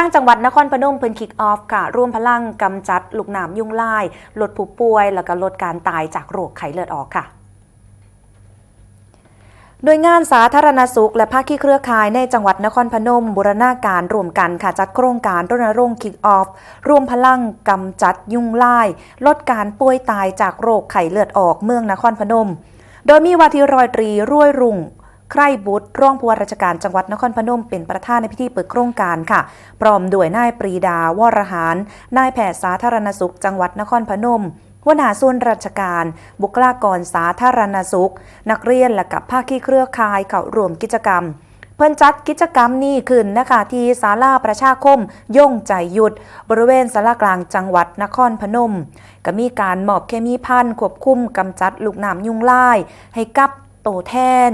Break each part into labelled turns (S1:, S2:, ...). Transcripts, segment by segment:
S1: างจังหวัดนครพนมเพิ่นคิกออฟค่ะ ร่วมพลังกำจัดลูกหนามยุงลาย ลดผู้ป่วย แล้วก็ลดการตายจากโรคไข้เลือดออกค่ะโดยงานสาธารณสุข และภาคีเครือข่ายในจังหวัดนครพนม บูรณาการร่วมกันค่ะจัดโครงการรณรงค์คิกออฟร่วมพลังกำจัดยุงลาย ลดการป่วยตายจากโรคไข้เลือดออกเมืองนครพนม โดยมีวาทีรอยตรีร่วยรุ่ง ใครบุตรรองผู้ว่าราชการจังหวัดนครพนมเป็นประธานในพิธีเปิดโครงการค่ะ พร้อมด้วยนายปรีดาวรหารนายแพทย์สาธารณสุข จังหวัดนครพนมวหน้าส่วนราชการ บุคลากรสาธารณสุข นักเรียนและกับภาคีเครือข่ายเข้าร่วมกิจกรรมเพิ่นจัดกิจกรรมนี้ขึ้นนะคะที่ศาลาประชาคม ย่งใจหยุด บริเวณศาลากลางจังหวัดนครพนม ก็มีการมอบเคมีพันควบคุมกำจัดลูกน้ำยุงลาย ให้กับ โตแทน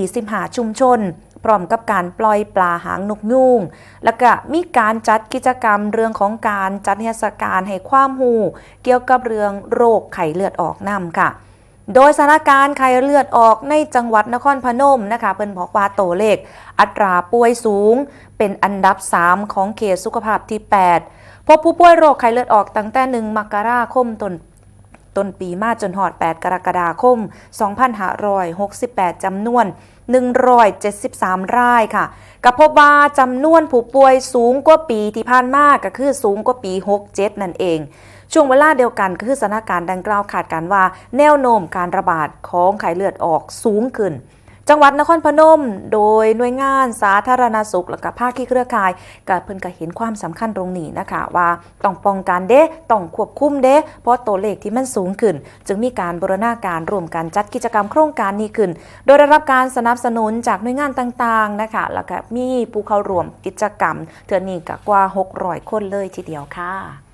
S1: 25ชุมชน พร้อมกับการปล่อยปลาหางนกยูงแล้วก็มีการจัดกิจกรรมเรื่องของการจัดนิทศการให้ความหูเกี่ยวกับเรื่องโรคไข้เลือดออกนำค่ะ โดยสถานการณ์ไข้เลือดออกในจังหวัดนครพนมนะคะเพิ่นบอกว่าโตเลข อัตราป่วยสูง เป็นอันดับ 3 ของเขตสุขภาพที่ 8พบผู้ป่วยโรคไข้เลือดออกตั้งแต่ 1 มกราคมต้น ต้นปีมาจนหอด 8 กรกฎาคม 2568 จำนวน 173 รายค่ะก็พบว่าจำนวนผู้ป่วยสูงกว่าปีที่ผ่านมาก็คือสูงกว่าปี 67 นั่นเอง ช่วงเวลาเดียวกันก็คือสถานการณ์ดังกล่าวขาดการว่า แนวโน้มการระบาดของไข้เลือดออกสูงขึ้น จังหวัดนครพนม โดยหน่วยงานสาธารณสุข และก็ภาคที่เครือข่ายก็เพิ่นก็เห็นความสำคัญตรงนี้นะคะว่าต้องป้องกันเด้ต้องควบคุมเด้เพราะตัวเลขที่มันสูงขึ้น จึงมีการบูรณาการร่วมกันจัดกิจกรรมโครงการนี้ขึ้น โดยได้รับการสนับสนุนจากหน่วยงานต่างๆนะคะแล้วก็มีผู้เข้าร่วมกิจกรรมเทือนี้ก็กว่า 600 คนเลยทีเดียวค่ะ